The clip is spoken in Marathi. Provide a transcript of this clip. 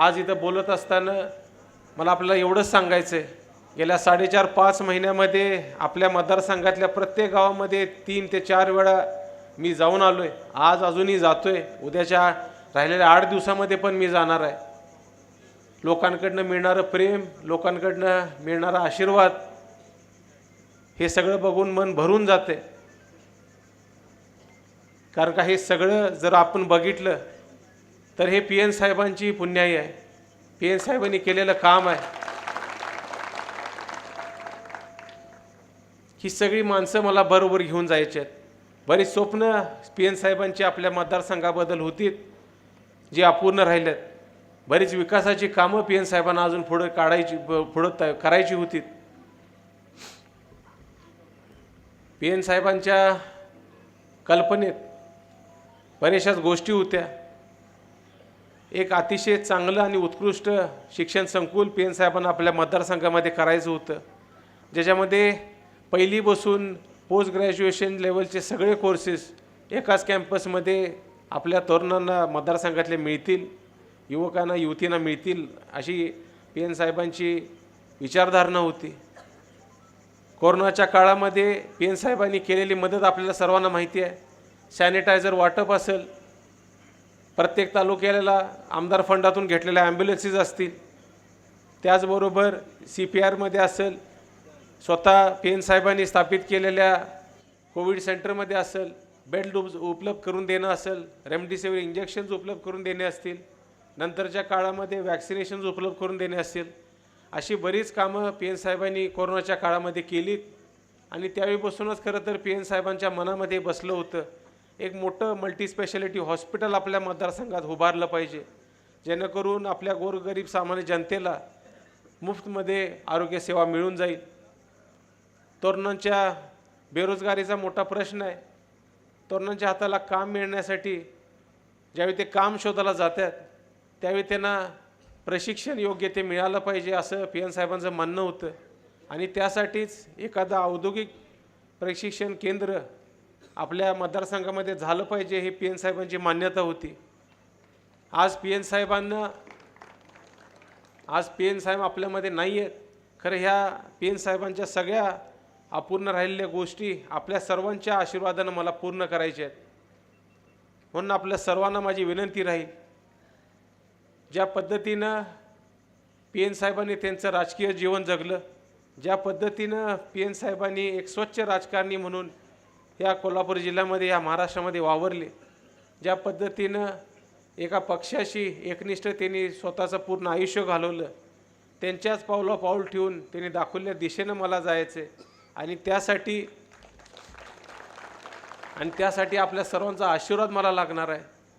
आज इथं बोलत असताना मला आपल्याला एवढंच सांगायचं आहे गेल्या साडेचार पाच महिन्यामध्ये आपल्या मतदारसंघातल्या प्रत्येक गावामध्ये तीन ते चार वेळा मी जाऊन आलो आहे आज अजूनही जातो आहे उद्याच्या राहिलेल्या आठ दिवसामध्ये पण मी जाणार आहे. लोकांकडनं मिळणारं प्रेम लोकांकडनं मिळणारा आशीर्वाद हे सगळं बघून मन भरून जाते कारण का हे सगळं जर आपण बघितलं तर हे पी एन साहेबांची पुण्याई आहे. पी एन साहेबांनी केलेलं काम आहे. ही सगळी माणसं मला बरोबर घेऊन जायची आहेत बरीच स्वप्न पी एन साहेबांची आपल्या मतदारसंघाबद्दल होती जी अपूर्ण राहिल्यात बरीच विकासाची कामं पी एन साहेबांना अजून पुढं काढायची पुढं त- करायची होती पी एन साहेबांच्या कल्पनेत बऱ्याचशाच गोष्टी होत्या. एक अतिशय चांगलं आणि उत्कृष्ट शिक्षण संकुल पी एन साहेबांना आपल्या मतदारसंघामध्ये करायचं होतं. ज्याच्यामध्ये पहिली बसून पोस्ट ग्रॅज्युएशन लेवलचे सगळे कोर्सेस एकाच कॅम्पसमध्ये आपल्या तरुणांना मतदारसंघातले मिळतील युवकांना युवतींना मिळतील अशी पी एन साहेबांची विचारधारणा होती. कोरोनाच्या काळामध्ये पी एन साहेबांनी केलेली मदत आपल्याला सर्वांना माहिती आहे. सॅनिटायझर वाटप असेल प्रत्येक तालुक्याला आमदार फंडातून घेतलेल्या ॲम्ब्युलन्सेस असतील. त्याचबरोबर सी पी आरमध्ये असेल स्वतः पी एन साहेबांनी स्थापित केलेल्या कोविड सेंटरमध्ये असेल बेड डूब्स उपलब्ध करून देणं असेल रेमडेसिवीर इंजेक्शन्स उपलब्ध करून देणे असतील नंतरच्या काळामध्ये वॅक्सिनेशन्स उपलब्ध करून देणे असतील अशी बरीच कामं पी एन साहेबांनी कोरोनाच्या काळामध्ये केलीत. आणि त्यावेळीपासूनच खरं तर पी एन साहेबांच्या मनामध्ये बसलं होतं. एक मोठं मल्टीस्पेशालिटी हॉस्पिटल आपल्या मतदारसंघात उभारलं पाहिजे. जेणेकरून आपल्या गोरगरीब सामान्य जनतेला मुफ्तमध्ये आरोग्यसेवा मिळून जाईल. तरुणांच्या बेरोजगारीचा मोठा प्रश्न आहे. तरुणांच्या हाताला काम मिळण्यासाठी ज्यावेळी ते काम शोधायला जातात त्यावेळी त्यांना प्रशिक्षण योग्य ते मिळालं पाहिजे असं पी एन साहेबांचं म्हणणं होतं. आणि त्यासाठीच एखादं औद्योगिक प्रशिक्षण केंद्र आपल्या मतदारसंघामध्ये झालं पाहिजे ही पी एन साहेबांची मान्यता होती. आज पी एन साहेबांना आज पी एन साहेब आपल्यामध्ये नाही आहेत. खरं ह्या पी एन साहेबांच्या सगळ्या अपूर्ण राहिलेल्या गोष्टी आपल्या सर्वांच्या आशीर्वादानं मला पूर्ण करायच्या आहेत. म्हणून आपल्या सर्वांना माझी विनंती राहील ज्या पद्धतीनं पी एन साहेबांनी त्यांचं राजकीय जीवन जगलं ज्या पद्धतीनं पी एन साहेबांनी एक स्वच्छ राजकारणी म्हणून या कोल्हापूर जिल्ह्यामध्ये या महाराष्ट्रामध्ये वावरले. ज्या पद्धतीनं एका पक्षाशी एकनिष्ठ त्यांनी स्वतःचं पूर्ण आयुष्य घालवलं त्यांच्याच पावला पाऊल ठेवून त्यांनी दाखवलेल्या दिशेनं मला जायचं आहे आणि त्यासाठी आणि त्यासाठी आपल्या सर्वांचा आशीर्वाद मला लागणार आहे.